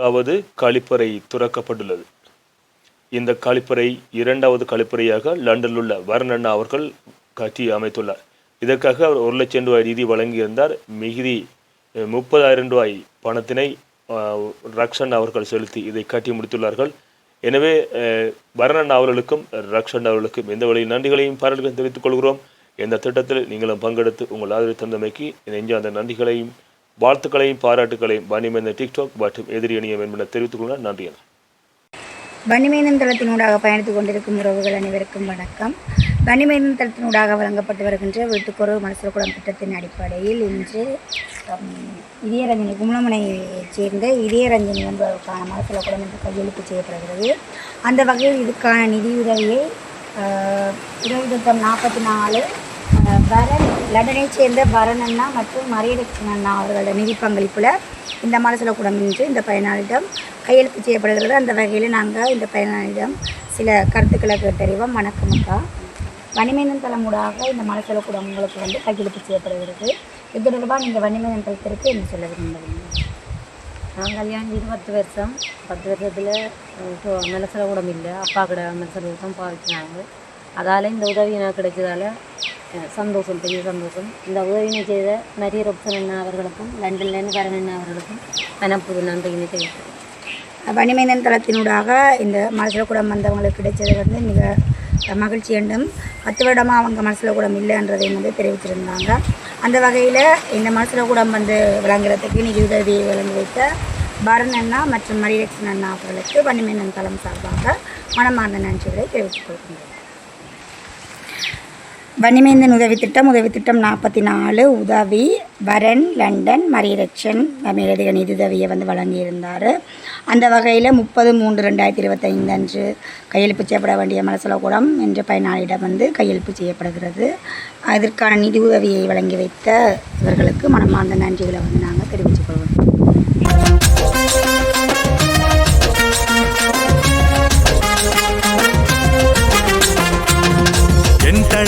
அதாவது கழிப்பறை துறக்கப்பட்டுள்ளது. இந்த கழிப்பறை இரண்டாவது கழிப்பறையாக லண்டனில் உள்ள வர்ணண்ணா அவர்கள் கட்டி அமைத்துள்ளார். இதற்காக அவர் ஒரு லட்சம் ரூபாய் நிதி வழங்கியிருந்தார். மிகுதி முப்பதாயிரம் ரூபாய் பணத்தினை ரக்ஷன் அவர்கள் செலுத்தி இதை கட்டி முடித்துள்ளார்கள். எனவே வரணன் அவர்களுக்கும் ரக்ஷன் அவர்களுக்கும் எந்த வழியில் நன்றிகளையும் பாராட்டுகளையும் தெரிவித்துக் கொள்கிறோம். இந்த திட்டத்தில் நீங்களும் பங்கெடுத்து உங்கள் ஆதரவு தந்தமைக்கு நெஞ்சார்ந்த நன்றிகளையும் வாழ்த்துக்களையும் பாராட்டுகளையும் பனிமேந்தன் டிக்டாக் மற்றும் எதிரி இணையம் என்பன தெரிவித்துக் கொள்ள நன்றி வன்னிமேந்தன் தளத்தினூடாக பயணித்துக் கொண்டிருக்கும் உறவுகள் அனைவருக்கும் வணக்கம். பனிமேந்தன் தளத்தினூடாக வழங்கப்பட்டு வருகின்ற வீட்டுக்கொரு மனசுலகுளம் திட்டத்தின் அடிப்படையில் இன்று இதயரஞ்சனி கும்பலமனையைச் சேர்ந்த இதயரஞ்சனி என்பதற்கான மனசுலகுளம் என்று கையெழுத்து செய்யப்படுகிறது. அந்த வகையில் இதுக்கான நிதியுதவியை இருபது நாற்பத்தி நாலு வர லண்டனை சேர்ந்த வரன் அண்ணா மற்றும் மரியலட்சுமி அண்ணா அவர்களோட நிதி பங்களிப்பில் இந்த மனசுலகுடம் இன்று இந்த பயனாளிடம் கையெழுத்து செய்யப்படுகிறது. அந்த வகையில் நாங்கள் இந்த பயனாளிடம் சில கருத்துக்களை கேட்டறிவோம். வணக்கம் அக்கா. வணிமேனன் தலைமூடாக இந்த மனசில் கூட உங்களுக்கு வந்து கையெழுத்து செய்யப்படுகிறது. இது தொடர்பாக நீங்கள் வணிமேனன் தளத்திற்கு என்ன சொல்ல விரும்புகிறீங்க? நான் கல்யாணம் செய்து பத்து வருஷம். பத்து வருஷத்தில் இப்போ நிலசல இல்லை. அப்பா கூட மனசில் தான் பாவிக்கிறாங்க. அதால் இந்த உதவி நான் கிடைச்சதால சந்தோஷம் பெரிய சந்தோஷம். இந்த உதவினை செய்த மரிய ரொப்சன் அண்ணா அவர்களுக்கும் லண்டன்லேருந்து கரண் அண்ணா அவர்களுக்கும் மனப்புது நன்றியினை தெரிவித்தேன் வன்னிமேந்தன் தளத்தினூடாக இந்த மனசில் கூடம் வந்தவங்களுக்கு கிடைச்சது வந்து மிக மகிழ்ச்சி என்றும் பத்து வருடமாக அவங்க மனசில் கூடம் இல்லைன்றதை வந்து தெரிவிச்சிருந்தாங்க. அந்த வகையில் இந்த மனசில் கூடம் வந்து விளங்குறதுக்கு நிதி உதவியை வழங்கி வைத்த பரண் அண்ணா மற்றும் மரியலட்சுமி அண்ணா அவர்களுக்கு வன்னிமேனன் தளம் சார்பாக மனமார்ந்த நன்றிகளை தெரிவித்துக் கொள்கின்றேன். வன்னிமேந்தன் உதவி திட்டம் உதவி திட்டம் நாற்பத்தி நாலு உதவி வரன் லண்டன் மரியரட்சன் மேலதிக நிதியுதவியை வந்து வழங்கியிருந்தார். அந்த வகையில் முப்பது மூன்று ரெண்டாயிரத்தி இருபத்தைந்து அன்று கையெழுப்பு செய்யப்பட வேண்டிய மலசலகுடம் என்ற பயனாளியிடம் வந்து கையெழுப்பு செய்யப்படுகிறது. அதற்கான நிதி உதவியை வழங்கி வைத்த இவர்களுக்கு மனமார்ந்த நன்றிகளை வந்து நாங்கள் தெரிவித்துக்